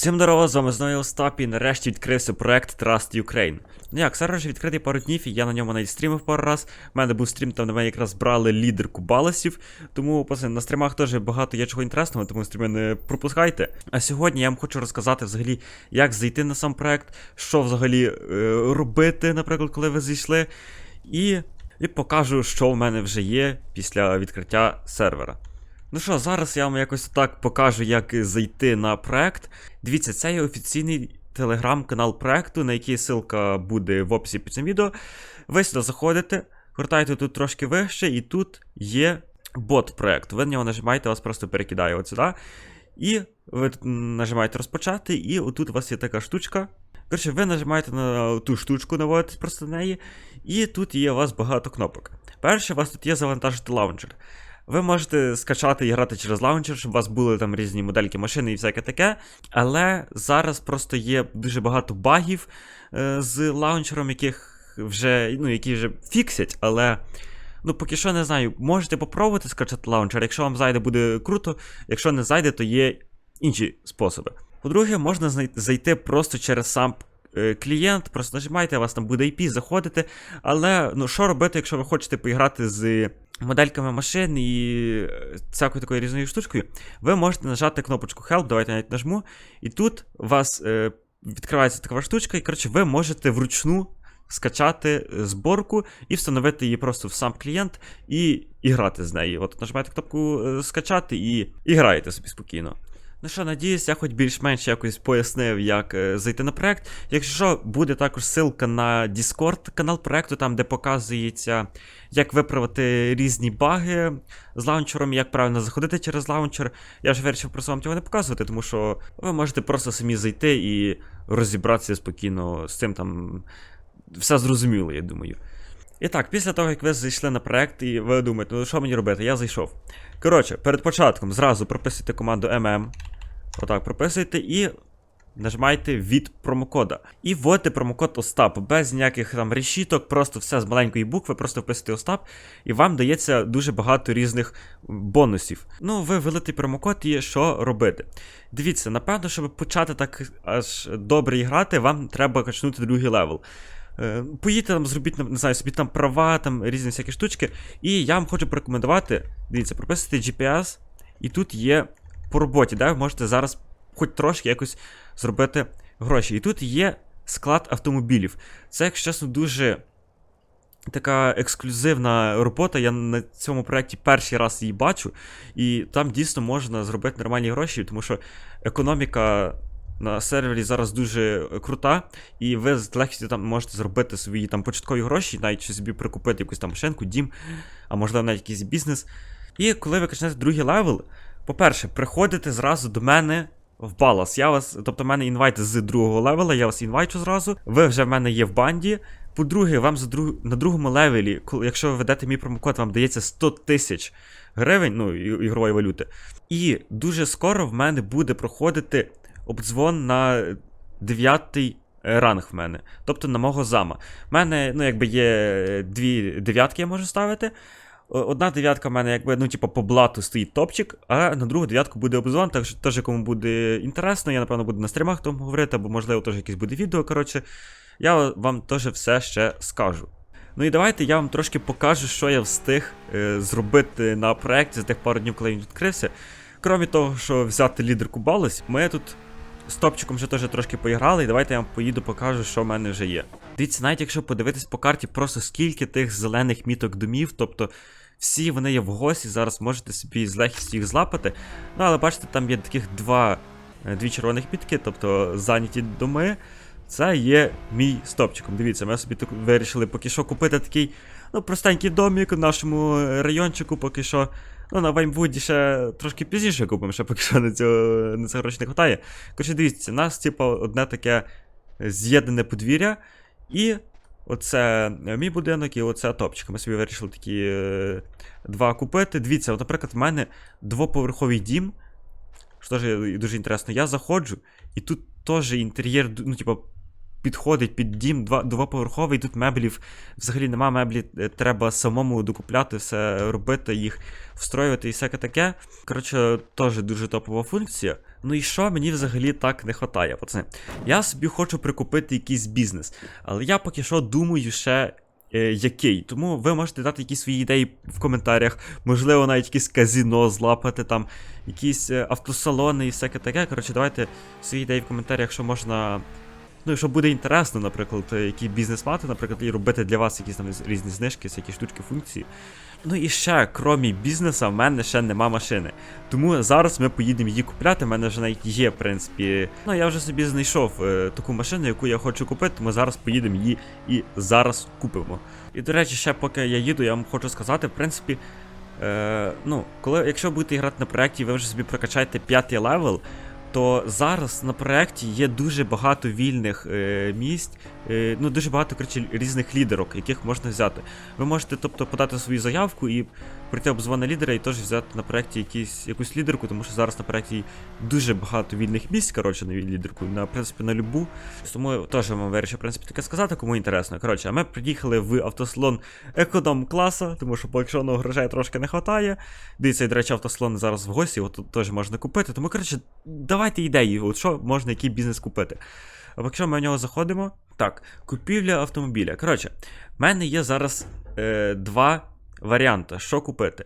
Всім здорово, з вами знову Остап, і нарешті відкрився проект Trust Ukraine. Ну як, вже відкритий пару днів, і я на ньому навіть стрімив пару раз. У мене був стрім, там на мене якраз брали лідерку баласів. Тому пацани, на стрімах теж багато є чого інтересного, тому стріми не пропускайте. А сьогодні я вам хочу розказати взагалі, як зайти на сам проект, що взагалі е, робити, наприклад, коли ви зайшли. І, і покажу, що в мене вже є після відкриття сервера. Ну що, зараз я вам якось так покажу, як зайти на проект. Дивіться, це є офіційний телеграм-канал проекту, на який ссылка буде в описі під цим відео. Ви сюди заходите, гортаєте тут трошки вище, і тут є бот проекту. Ви на нього нажимаєте, вас просто перекидає от сюди. І ви нажимаєте розпочати, і отут у вас є така штучка. Коротше, ви нажимаєте на ту штучку, наводитесь просто на неї, і тут є у вас багато кнопок. Перше, у вас тут є завантажити лаунчер. Ви можете скачати і грати через лаунчер, щоб у вас були там різні модельки машини і всяке таке. Але зараз просто є дуже багато багів е, з лаунчером, яких вже, ну, які вже фіксять, але. Ну, поки що не знаю, можете попробувати скачати лаунчер. Якщо вам зайде, буде круто. Якщо не зайде, то є інші способи. По-друге, можна зайти просто через сам е, клієнт, просто нажимаєте, у вас там буде IP, заходите. Але ну що робити, якщо ви хочете поіграти з модельками машин і е, всякою такою різною штучкою, ви можете нажати кнопочку Help, давайте навіть нажму. І тут у вас е, відкривається така штучка, і коротше, ви можете вручну скачати зборку і встановити її просто в сам клієнт і, і грати з нею. От нажимаєте кнопку е, скачати і, і граєте собі спокійно. Ну що, надіюсь, я хоч більш-менш якось пояснив, як е, зайти на проект. Якщо що, буде також ссылка на Discord канал проекту, там де показується, як виправити різні баги з лаунчером, як правильно заходити через лаунчер. Я ж вирішив просто вам цього не показувати, тому що ви можете просто самі зайти і розібратися спокійно з цим там. Все зрозуміло, я думаю. І так, після того, як ви зайшли на проект, і ви думаєте, ну що мені робити? Я зайшов. Коротше, перед початком зразу прописуйте команду MM. Отак, прописуйте і нажимаєте від промокода. І вводите промокод Остап без ніяких там решіток, просто все з маленької букви, просто вписуєте Остап, і вам дається дуже багато різних бонусів. Ну, ви ввели промокод і що робити? Дивіться, напевно, щоб почати так аж добре грати, вам треба качнути другий левел. Е, Поїдьте там, зробіть, не знаю, собі там права, там різні всякі штучки. І я вам хочу порекомендувати, дивіться, прописуйте GPS, і тут є по роботі, де ви можете зараз хоч трошки якось зробити гроші. І тут є склад автомобілів. Це, якщо чесно, дуже така ексклюзивна робота. Я на цьому проєкті перший раз її бачу, і там дійсно можна зробити нормальні гроші, тому що економіка. На сервері зараз дуже крута, і ви з легкістю там можете зробити свої там початкові гроші, навіть щось собі прикупити якусь там машинку, дім, а можливо навіть якийсь бізнес. І коли ви почнете другий левел, по-перше, приходите зразу до мене в балас. Я вас, тобто, в мене інвайт з другого левела, я вас інвайчу зразу. Ви вже в мене є в банді. По-друге, вам за друг... на другому левелі, коли, якщо ви ведете мій промокод, вам дається 100 тисяч гривень, ну, ігрової валюти. І дуже скоро в мене буде проходити обдзвон на 9 ранг в мене, тобто на мого зама. У мене, ну, якби є дві дев'ятки, я можу ставити. Одна дев'ятка в мене, якби, ну, типу, по блату стоїть топчик, а на другу дев'ятку буде обзвон, так що теж кому буде інтересно, я, напевно, буду на стрімах тому говорити, або, можливо, теж якесь буде відео. Коротше, я вам теж все ще скажу. Ну і давайте я вам трошки покажу, що я встиг е, зробити на проєкті за тих пару днів, коли він відкрився. Крім того, що взяти лідерку Балось, ми тут з топчиком ще теж трошки поіграли, і давайте я вам поїду покажу, що в мене вже є. Дивіться, навіть якщо подивитись по карті, просто скільки тих зелених міток домів, тобто всі вони є в гості, зараз можете собі з легкістю їх злапати. Ну, але бачите, там є таких два, е, дві червоних мітки, тобто зайняті доми. Це є мій стопчиком. Дивіться, ми собі так вирішили поки що купити такий ну, простенький домик в нашому е, райончику, поки що. Ну, на Ваймвуді ще трошки пізніше купимо, ще поки що на цього на це грошей не хватає. Коротше, дивіться, у нас, типу, одне таке з'єднане подвір'я, і оце мій будинок, і оце топчик. Ми собі вирішили такі е, два купити. Дивіться, от, наприклад, в мене двоповерховий дім. Що теж дуже інтересно. Я заходжу, і тут теж інтер'єр, ну, типу, підходить під дім двоповерховий, тут меблів взагалі нема меблі, е, треба самому докупляти все, робити їх, встроювати і всяке таке. Коротше, теж дуже топова функція. Ну і що мені взагалі так не вистачає, пацани? Я собі хочу прикупити якийсь бізнес, але я поки що думаю ще. е, Який, тому ви можете дати якісь свої ідеї в коментарях, можливо, навіть якесь казіно злапати, там, якісь е, автосалони і всяке таке. Коротше, давайте свої ідеї в коментарях, що можна. Ну, якщо буде інтересно, наприклад, е, який бізнес мати, наприклад, і робити для вас якісь там різні знижки, всякі штучки, функції. Ну і ще, крім бізнеса, в мене ще нема машини. Тому зараз ми поїдемо її купляти. У мене вже навіть є, в принципі. Ну я вже собі знайшов е, таку машину, яку я хочу купити, тому зараз поїдемо її і зараз купимо. І до речі, ще поки я їду, я вам хочу сказати, в принципі. Е, ну, коли, якщо будете грати на проєкті, ви вже собі прокачаєте п'ятий левел, то зараз на проєкті є дуже багато вільних е, місць, е, ну дуже багато коротше, різних лідерок, яких можна взяти. Ви можете тобто подати свою заявку і прийти обзвони лідера і теж взяти на проєкті якусь лідерку, тому що зараз на проєкті дуже багато вільних місць, коротше, на лідерку, на принципі на любу. Тому теж вам вирішив, в принципі, таке сказати, кому інтересно. Коротше, а ми приїхали в автослон економ класа, тому що поки що ну, грошей трошки не вистачає. Дивіться, і, до речі, автослон зараз в гості, от тут теж можна купити. Тому, коротше, давайте ідеї, от що можна, який бізнес купити. А якщо ми в нього заходимо. Так, купівля автомобіля. Коротше, в мене є зараз е, два варіанти, що купити.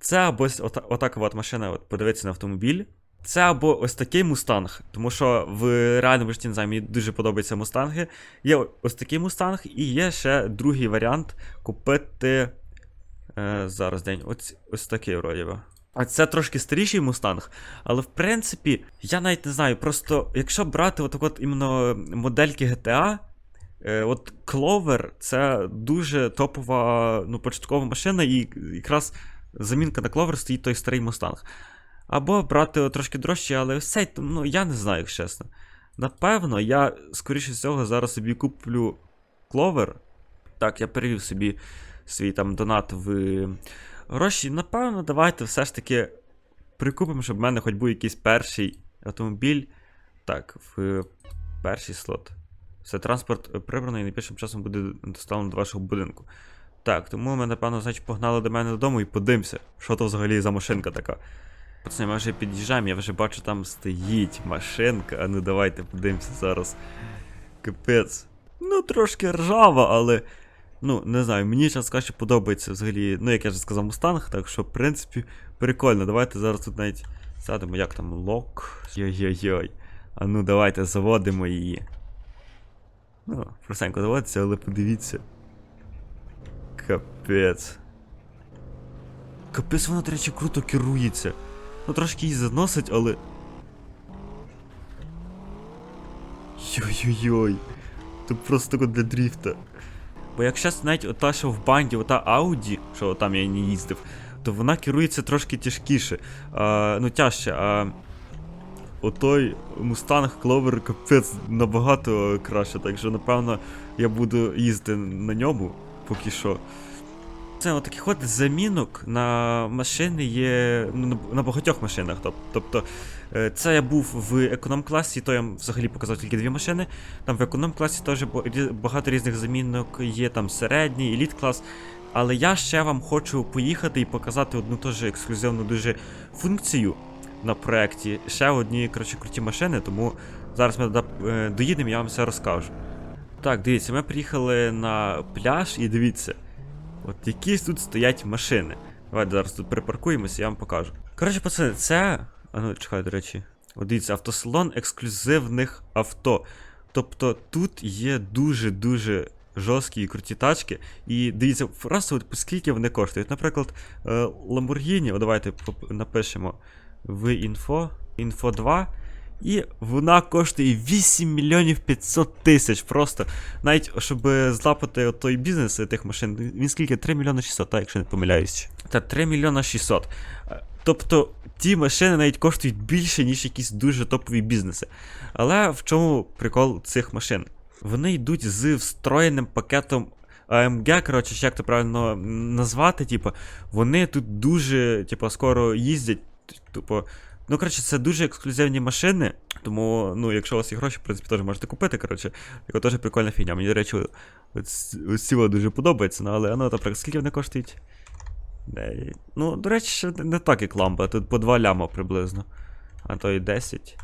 Це або ота, отака от машина, от подивитися на автомобіль. Це або ось такий мустанг, тому що в реальному житті не знаю, мені дуже подобаються мустанги. Є ось такий мустанг, і є ще другий варіант купити. Е, зараз день. Ось, ось такий вроді би. А це трошки старіший мустанг, але в принципі, я навіть не знаю, просто якщо брати отак от іменно модельки GTA, е, от Clover це дуже топова ну, початкова машина, і якраз замінка на Clover стоїть той старий мустанг. Або брати трошки дорожче, але все, ну я не знаю, якщо чесно. Напевно, я, скоріше всього, зараз собі куплю Clover. Так, я перевів собі свій там донат в гроші. Напевно, давайте все ж таки прикупимо, щоб в мене хоч був якийсь перший автомобіль. Так, в перший слот. Все, транспорт прибрано і найбільшим часом буде доставлено до вашого будинку. Так, тому ми, напевно, значить, погнали до мене додому і подивимося, що то взагалі за машинка така. Пацани, ми вже під'їжджаємо, я вже бачу, там стоїть машинка. А ну давайте подивимося зараз. Капець. Ну, трошки ржава, але. Ну, не знаю, мені зараз краще подобається взагалі. Ну, як я вже сказав, мустанг, так що, в принципі, прикольно. Давайте зараз тут навіть сядемо, як там лок. Йой-йой-йой. А ну давайте заводимо її. Ну, простенько заводиться, але подивіться. Капець. Капець, вона, до речі, круто керується. Ну, трошки її заносить, але. Йой-йой-йой. Тут просто тако для дріфта. Бо якщо навіть ота, що в банді, ота Ауді, що там я не їздив, то вона керується трошки тяжкіше. А, ну, тяжче, а. Отой Мустанг Кловер капець набагато краще, так що, напевно, я буду їздити на ньому поки що. Це от таких от замінок на машини є ну, на- багатьох машинах. Тобто, е, це я був в економ-класі, то я взагалі показав тільки дві машини. Там в економ-класі теж багато різних замінок є, там середній, еліт клас. Але я ще вам хочу поїхати і показати одну теж ексклюзивну дуже функцію на проєкті. Ще одні коротше, круті машини, тому зараз ми е, доїдемо, я вам все розкажу. Так, дивіться, ми приїхали на пляж і дивіться. От якісь тут стоять машини. Давайте зараз тут припаркуємося, я вам покажу. Коротше, пацани, це. А ну, чекай, до речі. От дивіться, автосалон ексклюзивних авто. Тобто тут є дуже-дуже жорсткі і круті тачки. І дивіться, просто от скільки вони коштують. Наприклад, е, Lamborghini, о, давайте напишемо в інфо, інфо 2. І вона коштує 8 мільйонів 500 тисяч. Просто навіть щоб злапати той бізнес тих машин, він скільки? 3 мільйони 600, так, якщо не помиляюсь. Та 3 мільйона 600. Е, Тобто ті машини навіть коштують більше, ніж якісь дуже топові бізнеси. Але в чому прикол цих машин? Вони йдуть з встроєним пакетом AMG, коротше, як то правильно назвати, типу, вони тут дуже, типу, скоро їздять. Типу, Ну, коротше, це дуже ексклюзивні машини, тому, ну, якщо у вас є гроші, в принципі, теж можете купити. Коротше, яка теж прикольна фігня. Мені, до речі, ось дуже подобається, ну, але ну, наприклад, скільки вони коштують? Ну, до речі, не так, як ламба, тут по 2 ляма приблизно. А то і 10.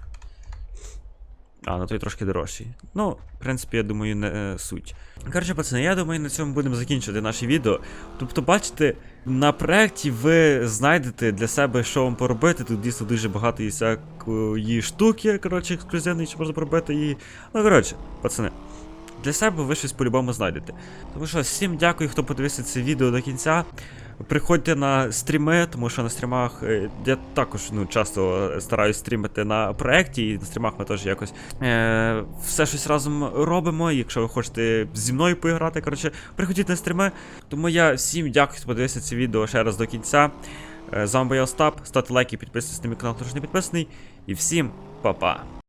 А, ну той трошки дорожчий. Ну, в принципі, я думаю, не е, суть. Коротше, пацани, я думаю, на цьому будемо закінчувати наше відео. Тобто, бачите, на проєкті ви знайдете для себе, що вам поробити. Тут дійсно дуже багато є всякої штуки, коротше, ексклюзивної, що можна поробити. І... Ну, коротше, пацани. Для себе ви щось по-любому знайдете. Тому що всім дякую, хто подивився це відео до кінця. Приходьте на стріми, тому що на стрімах е, я також ну, часто стараюсь стрімити на проєкті, і на стрімах ми теж якось е, все щось разом робимо. Якщо ви хочете зі мною поіграти, коротше, приходіть на стріми. Тому я всім дякую, хто подивився це відео ще раз до кінця. Е, з вами був я Остап. Ставте лайки, підписуйтесь на мій канал, хто ж не підписаний. І всім па-па.